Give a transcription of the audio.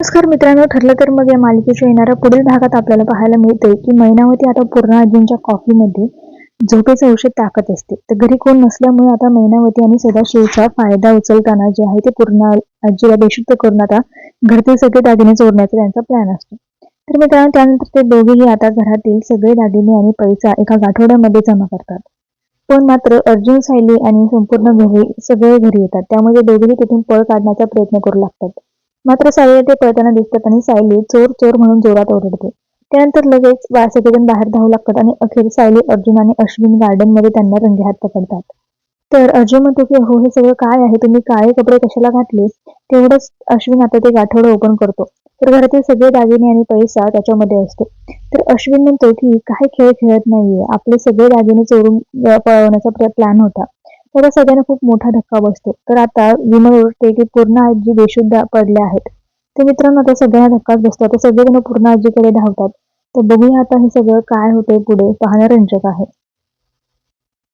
नमस्कार मित्रांनो ठरलं तर मग या मालिकेच्या येणाऱ्या पुढील भागात आपल्याला पाहायला मिळते की मैनावती आता पूर्ण आजींच्या कॉफीमध्ये झोपेचं औषध टाकत असते. तर घरी कोण नसल्यामुळे आता मैनावती आणि सदाशिवचा फायदा उचलताना जे आहे ते पूर्ण आजीला बेशुद्ध करून आता घरचे सगळे दागिने चोरण्याचा त्यांचा प्लॅन असतो. तर मित्रांनो त्यानंतर ते दोघेही आता घरातील सगळे दागिने आणि पैसा एका गाठोड्यामध्ये जमा करतात. पण मात्र अर्जुन सायली आणि संपूर्ण घरी सगळे घरी येतात. त्यामुळे दोघेही तिथून पळ काढण्याचा प्रयत्न करू लागतात. मात्र सायली ते पळताना दिसतात आणि सायली चोर चोर म्हणून जोरात ओरडते. त्यानंतर लगेच सगळेजण बाहेर धावू लागतात आणि अखेर सायली अर्जुन आणि अश्विन गार्डनमध्ये त्यांना रंगेहात पकडतात. तर अर्जुन म्हणतो की हो हे सगळं काय आहे? तुम्ही काळे कपडे कशाला घातले तेवढंच अश्विन आता ते गाठोडं ओपन करतो. तर घरातील सगळे दागिने आणि पैसा त्याच्यामध्ये असतो. तर अश्विन म्हणतो की काही खेळ खेळत नाहीये. आपले सगळे दागिने चोरून पळवण्याचा प्लॅन होता. त्याला सगळ्यांना खूप मोठा धक्का बसतो. तर आता विमल ओळखते की पूर्ण आजी बेशुद्ध पडल्या आहेत. तर मित्रांनो आता सगळ्यांना धक्काच बसतो. आता सगळेजण पूर्ण आजीकडे धावतात. तर बघूया आता हे सगळं काय होतंय पुढे. पाहणं रंजक आहे.